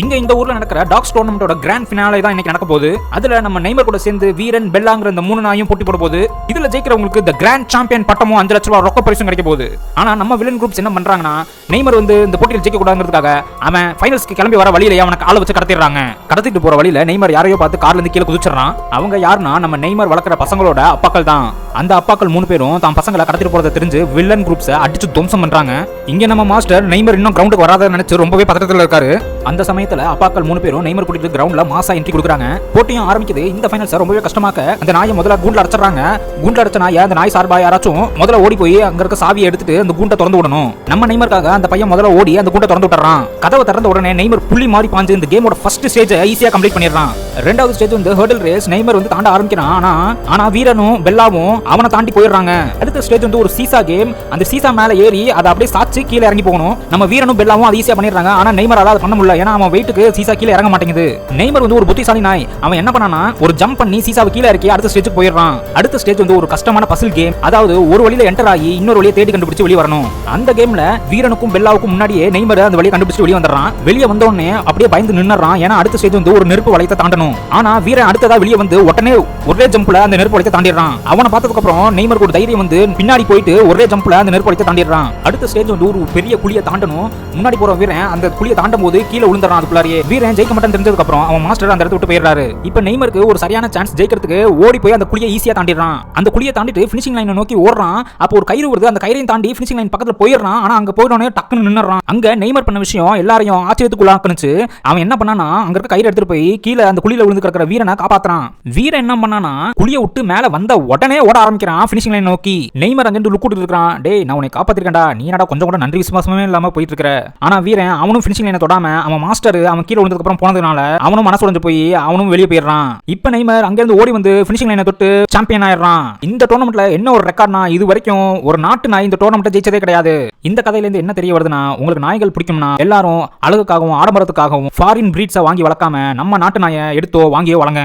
இங்க இந்த ஊர்ல நடக்கிற டாக்ஸ் டோர்னமெண்டோட கிராண்ட் ஃபினாலே தான் இன்னைக்கு நடக்க போகுது. அதுல நம்ம நெய்மர் கூட சேர்ந்து வீரன் பெல்லாங்கிற இந்த மூணு நாயும் போட்டி போட போகுது. இதுல ஜெயிக்கிறவங்களுக்கு இந்த கிராண்ட் சாம்பியன் பட்டமும் அஞ்சு லட்ச ரூபாய் ரொக்க பரிசும் கிடைக்க போகுது. ஆனா நம்ம வில்லன் குரூப்ஸ் என்ன பண்றாங்கன்னா நெய்மர் வந்து இந்த போட்டியில் ஜெயிக்க கூடாதுங்கிறதுக்காக அவன் ஃபைனல்ஸ்க்கு கிளம்பி வர வழியில அவனுக்கு ஆளை வச்சு கடத்திடுறாங்க. கடத்திட்டு போற வழியில நெய்மர் யாரையோ பார்த்து கார்ல இருந்து கீழே குதிச்சிடறான். அவங்க யாருன்னா நம்ம நெய்மர் வளர்க்குற பசங்களோட அப்பாக்கள் தான் அந்த அப்பாக்கள் மூணு பேரும் தான் பசங்களை கடத்திட்டு போறதை தெரிஞ்சு வில்லன் குரூப்ஸை அடிச்சு துவம்சம் பண்றாங்க. இங்க நம்ம மாஸ்டர் நெய்மர் இன்னும் கிரவுண்டுக்கு வராத நினைச்சு ரொம்பவே பதட்டத்தில் இருக்காரு. அந்த சமயத்துல அப்பாக்கள் மூணு பேரும் நெய்மர் கூட்டிட்டு கிரவுண்ட்ல மாசா என்ட்ரி கொடுக்குறாங்க. போட்டியும் ஆரம்பிக்குது. இந்த ஃபைனல்ஸ் ரொம்பவே கஷ்டமாக்க அந்த நாயை முதல்ல கூண்டில் அடைச்சிடுறாங்க. கூண்டில் அடைச்ச நாயை அந்த நாய் சார்பா யாராச்சும் முதல்ல ஓடி போய் அங்க இருக்க சாவியை எடுத்துட்டு அந்த கூண்டை திறந்து விடணும். நம்ம நெய்மருக்காக அந்த பையன் முதல்ல ஓடி அந்த கூண்டை திறந்து விட்டுறான். கதவை திறந்த உடனே நெய்மர் புள்ளி மாறி பாஞ்சு இந்த கேமோட ஃபர்ஸ்ட் ஸ்டேஜ் ஈஸியா கம்ப்ளீட் பண்ணிடுறான். ரெண்டாவது ஸ்டேஜ் வந்து ஹர்டல் ரேஸ் நெய்மர் வந்து தாண்ட ஆரம்பிக்கிறான். ஆனா ஆனா வீரனும் பெல்லாவும் அவனை தாண்டி போயிடுறாங்க. அடுத்த ஸ்டேஜ் வந்து ஒரு சீசா கேம் அந்த சீசா மேல ஏறி அதை அப்படியே சாச்சு கீழே இறங்கி போகணும். நம்ம வீரனும் பெல்லாவும் அது ஈஸியா பண்ணிடுறாங்க. ஆனா நெய்மர் அதை பண்ண முடியல. ஏன்னா அவன் வெயிட்டுக்கு சீசா கீழே இறங்க மாட்டேங்குது. நெய்மர் வந்து ஒரு புத்திசாலி நாய். அவன் என்ன பண்ணானா ஒரு ஜம்ப் பண்ணி சீசாவை கீழே இறக்கி அடுத்த ஸ்டேஜ் போயிடுறான். அடுத்த ஸ்டேஜ் வந்து ஒரு கஷ்டமான பசில் கேம் அதாவது ஒரு வழியில என்டர் ஆகி இன்னொரு வழியை தேடி கண்டுபிடிச்சு வெளியே வரணும். அந்த கேம்ல வீரனுக்கும் பெல்லாவுக்கும் முன்னாடியே நெய்மர் அந்த வழியை கண்டுபிடிச்சு வெளியே வந்துடுறான். வெளியே வந்த உடனே அப்படியே பயந்து நின்னுறான் ஏன்னா அடுத்த ஸ்டேஜ் வந்து ஒரு நெருப்பு வளையத்தை தாண்டணும். ஆனா வீரன் அடுத்ததா வெளியே வந்து உடனே ஒரே ஜம்ப்ல அந்த நெருப்பு வளையத்தை தாண்டிடுறான். அவனை பார்த்ததுக்கு அப்புறம் நெய்மருக்கு ஒரு தைரியம் வந்து பின்னாடி போயிட்டு ஒரே ஜம்ப்ல அந்த நெருப்பு தாண்டிடுறான். அடுத்த ஸ்டேஜ் வந்து ஒரு பெரிய குழியை தாண்டணும். முன்னாடி போற வீரன் அந்த குழியை தாண்டும் போது கீழே விழுந்துறான் அதுக்குள்ளாரியே. வீரன் ஜெயிக்க மாட்டேன் தெரிஞ்சதுக்கு அப்புறம் அவன் மாஸ்டர் அந்த இடத்த விட்டு போயிடுறாரு. இப்ப நெய்மருக்கு ஒரு சரியான சான்ஸ் ஜெயிக்கிறதுக்கு ஓடி போய் அந்த குழியை ஈஸியா தாண்டிடுறான். அந்த குழியை தாண்டிட்டு ஃபினிஷிங் லைனை நோக்கி ஓடுறான். அப்போ ஒரு கயிறு வருது. அந்த கயிறையும் தாண்டி ஃபினிஷிங் லைன் பக்கத்துல போயிடுறான். ஆனா அங்க போயிடனே டக்குன்னு நின்னுறான் அங்க நெய்மர் பண்ண விஷயம் எல்லாரையும் ஆச்சரியத்துக்குள்ளாக்குனுச்சு அவன் என்ன பண்ணானா அங்க இருக்க கயிறு எடுத்துட்டு போய் கீழே அந்த குழியில விழுந்து கிடக்கிற வீரனை காப்பாத்துறான். வீரன் என்ன பண்ணானா குழியை விட்டு மேல வந்த உடனே ஓட ஆரம்பிக்கிறான். ஃபினிஷிங் லைன் நோக்கி நெய்மர் அங்கிருந்து லுக் கொடுத்து இருக்கான் டேய் நான் உன்னை காப்பாத்திருக்கேன்டா. நீ என்னடா கொஞ்சம் கூட நன்றி விசுவாசமே இல்லாம போயிட்டு இருக்கிற ஆனா வீரன் அவனும் ஃபினிஷிங் லைனை தொடாம அவன் மாஸ்டர் அவன் கீழே விழுந்ததுக்கு அப்புறம் போனதுனால அவனும் மனசு உடஞ்சு போய் அவனும் வெளியே போயிடுறான். இப்ப நெய்மர் அங்கிருந்து ஓடி வந்து ஃபினிஷிங் லைனை தொட்டு சாம்பியன் ஆயிடுறான். இந்த டோர்னமெண்ட்ல என்ன ஒரு ரெக்கார்ட்னா இது வரைக்கும் ஒரு நாட்டு நாய் இந்த டோர்னமெண்ட்டை ஜெயிச்சதே கிடையாது. இந்த கதையில இருந்து என்ன தெரிய வருதுன்னா உங்களுக்கு நாய்கள் பிடிக்கும்னா எல்லாரும் அழகுக்காகவும் ஆடம்பரத்துக்காகவும் ஃபாரின் பிரீட்ஸை வாங்கி வளர்க்காம நம்ம நாட்டு நாயை எடுத்தோ வாங்கியோ வளங்க.